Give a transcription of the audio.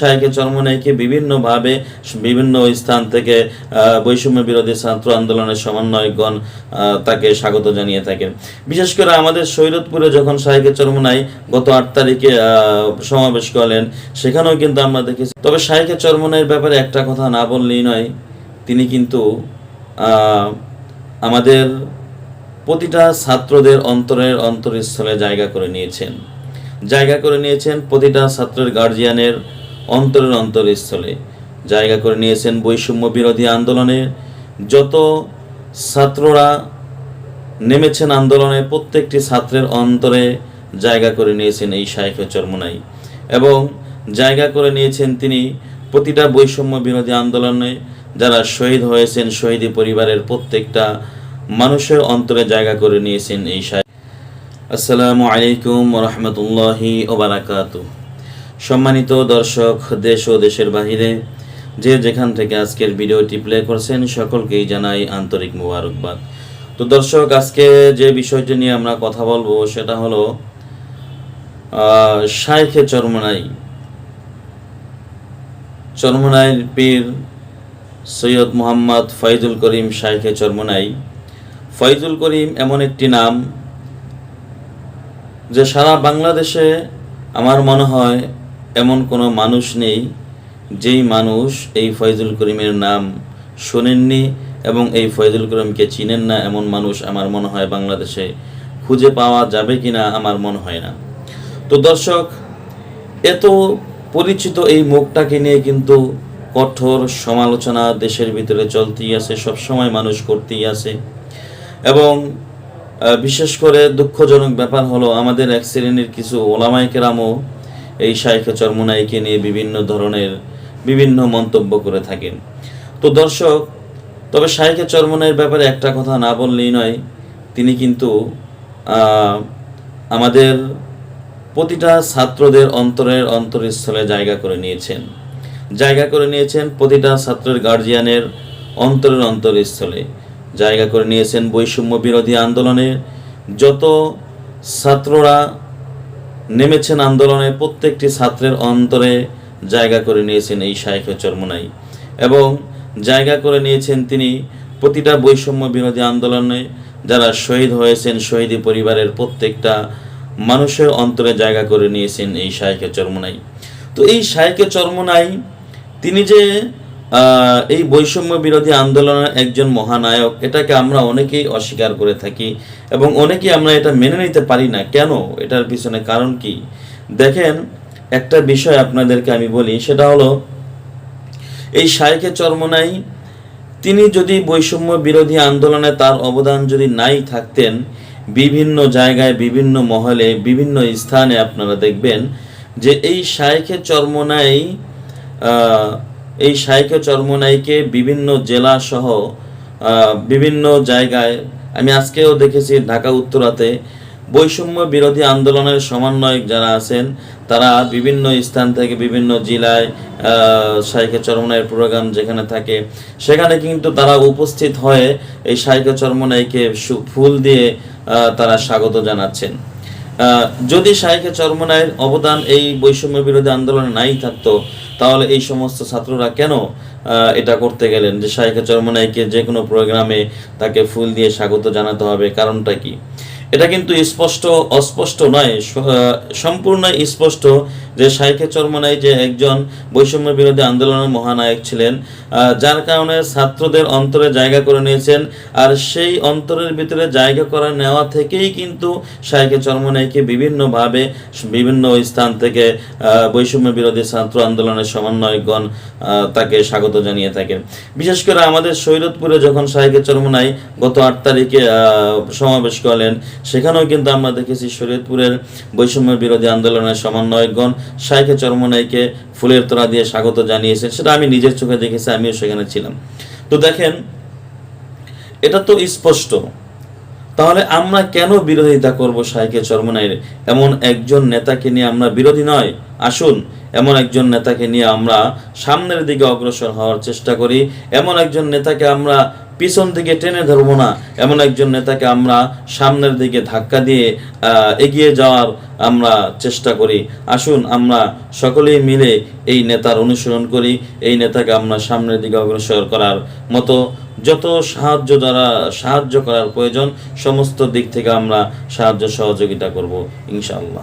শাহেকে চরমনাইকে বিভিন্নভাবে বিভিন্ন স্থান থেকে বৈষম্য বিরোধী ছাত্র আন্দোলনের সমন্বয়কগণ আহ, তাকে স্বাগত জানিয়ে থাকেন। বিশেষ করে আমাদের শৈরতপুরে যখন গত আট তারিখে সমাবেশ করলেন সেখানেও কিন্তু আমরা দেখেছি। তবে ব্যাপারে একটা কথা না বললেই নয় তিনি কিন্তু আমাদের প্রতিটা ছাত্রদের অন্তরের অন্তরস্থলে জায়গা করে নিয়েছেন। জায়গা করে নিয়েছেন প্রতিটা ছাত্রের গার্জিয়ানের অন্তরের অন্তরস্থলে জায়গা করে নিয়েছেন বৈষম্য বিরোধী আন্দোলনে। যত ছাত্ররা নেমেছেন আন্দোলনে, প্রত্যেকটি ছাত্রের অন্তরে জায়গা করে নিয়েছেন এই শাইখে চরমনাই। এবং জায়গা করে নিয়েছেন তিনি প্রতিটা বৈষম্য বিরোধী আন্দোলনে। যারা শহীদ হয়েছেন, শহীদী পরিবারের প্রত্যেকটা মানুষের অন্তরে জায়গা করে নিয়েছেন এই শাহ আসসালামু আলাইকুম রহমতুল্লাহি ওবারাকাতু সম্মানিত দর্শক, দেশ ও দেশের বাহিরে, যে যেখান থেকে আজকের ভিডিওটি প্লে করছেন, সকলকেই জানাই আন্তরিক মুবারকবাদ। তো দর্শক, আজকে যে বিষয়টি নিয়ে আমরা কথা বলব, সেটা হলো শাইখে চরমনাই। চরমনাইয়ের পীর সৈয়দ মোহাম্মদ ফয়জুল করিম শাইখে চরমনাই। ফয়জুল করিম এমন একটি নাম, যে সারা বাংলাদেশে আমার মনে হয় এমন কোনো মানুষ নেই যেই মানুষ এই ফয়জুল করিমের নাম শোনেননি এবং এই ফয়জুল করিমকে চিনেন না এমন মানুষ আমার মনে হয় বাংলাদেশে খুঁজে পাওয়া যাবে কিনা আমার মনে হয় না। তো দর্শক, এত পরিচিত এই মুখটাকে নিয়ে কিন্তু কঠোর সমালোচনা দেশের ভিতরে চলতেই আছে, সবসময় মানুষ করতেই আছে। এবং বিশেষ করে দুঃখজনক ব্যাপার হলো আমাদের এক শ্রেণির কিছু ওলামাই কেরামও এই শাইখে চরমুনাইকে নিয়ে বিভিন্ন ধরনের বিভিন্ন মন্তব্য করে থাকেন। তো দর্শক, তবে শাইখে চরমুনাইয়ের ব্যাপারে একটা কথা না বললেই নয়, তিনি কিন্তু আমাদের প্রতিটা ছাত্রদের অন্তরের অন্তরস্থলে জায়গা করে নিয়েছেন। জায়গা করে নিয়েছেন প্রতিটা ছাত্রের গার্জিয়ানের অন্তরের অন্তরস্থলে। জায়গা করে নিয়েছেন বৈষম্য বিরোধী আন্দোলনে যত ছাত্ররা নেমেছেন আন্দোলনে প্রত্যেকটি ছাত্রের অন্তরে জায়গা করে নিয়েছেন এই শাইখ চরমনাই। এবং জায়গা করে নিয়েছেন তিনি প্রতিটা বৈষম্য বিরোধী আন্দোলনে যারা শহীদ হয়েছেন, শহীদী পরিবারের প্রত্যেকটা মানুষের অন্তরে জায়গা করে নিয়েছেন এই শাইখে চরমনাই। তো এই শাইখে চরমনাই, তিনি যে এই বৈষম্য বিরোধী আন্দোলনের একজন মহানায়ক, এটাকে আমরা অনেকেই অস্বীকার করে থাকি এবং অনেকেই আমরা এটা মেনে নিতে পারি না। কেন? এটার পিছনে কারণ কি? দেখেন, একটা বিষয় আপনাদেরকে আমি বলি, সেটা হলো, এই শাইখে চরমনাই, তিনি যদি বৈষম্য বিরোধী আন্দোলনে তার অবদান যদি নাই থাকতেন, বিভিন্ন জায়গায়, বিভিন্ন মহলে, বিভিন্ন স্থানে আপনারা দেখবেন যে এই শাইখে চরমনাই এই শাইখে চরমনাইকে বিভিন্ন জেলা সহ বিভিন্ন জায়গায় আমি আজকেও দেখেছি ঢাকা উত্তরাতে বৈষম্য বিরোধী আন্দোলনের সমন্বয়ক যারা আছেন, তারা বিভিন্ন স্থান থেকে বিভিন্ন জেলায় শাইখে চরমনাইয়ের প্রোগ্রাম যেখানে থাকে, সেখানে কিন্তু তারা উপস্থিত হয়ে এই শাইখে চরমনাইকে ফুল দিয়ে তারা স্বাগত জানাচ্ছেন। যদি শাইখে চরমনায়ের অবদান এই বৈষম্য বিরোধী আন্দোলনে নাই থাকতো, তাহলে এই সমস্ত ছাত্ররা কেন এটা করতে গেলেন? যে শাইখে চরমনাইকে যে কোনো প্রোগ্রামে তাকে ফুল দিয়ে স্বাগত জানাতে হবে, কারণটা কি? এটা কিন্তু স্পষ্ট অস্পষ্ট নয়। সম্পূর্ণ স্পষ্ট যে শাইখে চরমনাই যে একজন বৈষম্য বিরোধী আন্দোলনের মহানায়ক ছিলেন যার কারণে ছাত্রদের অন্তরে জায়গা করে নিয়েছেন আর সেই অন্তরের ভিতরে জায়গা করে নেওয়া থেকেই কিন্তু শাইখে চরমনাইকে বিভিন্নভাবে বিভিন্ন স্থান থেকে বৈষম্য বিরোধী ছাত্র আন্দোলনের সমন্বয়কগণ আহ, তাকে স্বাগত জানিয়ে থাকেন। বিশেষ করে আমাদের শৈরতপুরে যখন শাইখে চরমনাই গত আট তারিখে সমাবেশ করলেন সেখানেও কিন্তু আমরা দেখেছি শরীয়তপুরের বৈষম্য বিরোধী আন্দোলনের সমন্বয়কগণ শাইখে চরমনাইকে ফুলের তোড়া দিয়ে স্বাগত জানিয়েছেন। সেটা আমি নিজের চোখে দেখেছি, আমিও সেখানে ছিলাম। তো দেখেন, এটা তো স্পষ্ট। তাহলে আমরা কেন বিরোধিতা করব শাইখে চরমনাইয়ের? এমন একজন নেতাকে নিয়ে আমরা বিরোধী নয়। আসুন, এমন একজন নেতাকে নিয়ে আমরা সামনের দিকে অগ্রসর হওয়ার চেষ্টা করি। এমন একজন নেতাকে আমরা পিছন থেকে টেনে ধরবো না। এমন একজন নেতাকে আমরা সামনের দিকে ধাক্কা দিয়ে এগিয়ে যাওয়ার আমরা চেষ্টা করি। আসুন, আমরা সকলেই মিলে এই নেতার অনুসরণ করি। এই নেতাকে আমরা সামনের দিকে অগ্রসর করার মতো যত সাহায্য দ্বারা, সাহায্য করার প্রয়োজন, সমস্ত দিক থেকে আমরা সাহায্য সহযোগিতা করব, ইনশাআল্লাহ।